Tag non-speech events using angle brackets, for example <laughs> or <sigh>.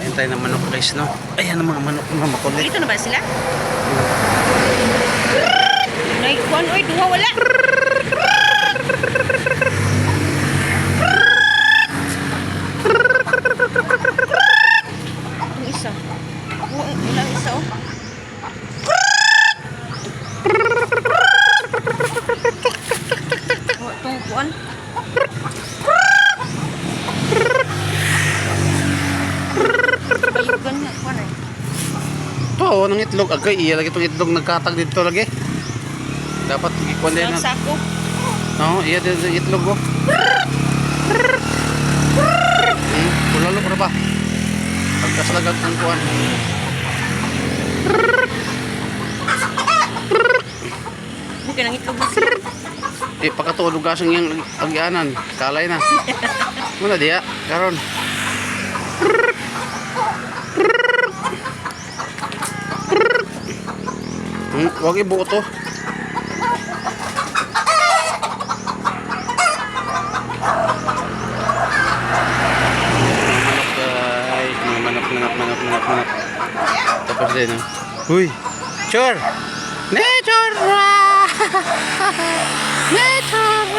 Kain tayo ng manok guys, no? Ayan ang mga manok na makulit. Dito na ba sila? Nay, kuan oy, duha wala. Ang isa. Wala isa. Oh, itong kuan. Bayugan na kuan eh. Ito, oh, ng itlog. Agay, iya lagi itong itlog nagkatag dito lagi. Dapat ikuan din Ang na. sako. Oo, iya din yung itlog ko. Hmm, kulalo ko na ba? Pagkaslagag ng kuan. Bukan ang itlog na sila. Eh, pakatulog kasang yung agyanan. Kalay na. <laughs> Muna diya, karon. Hmm, wag ibuo to. Tapos din, oh. Huy! Chor! Nature! <laughs> Nature!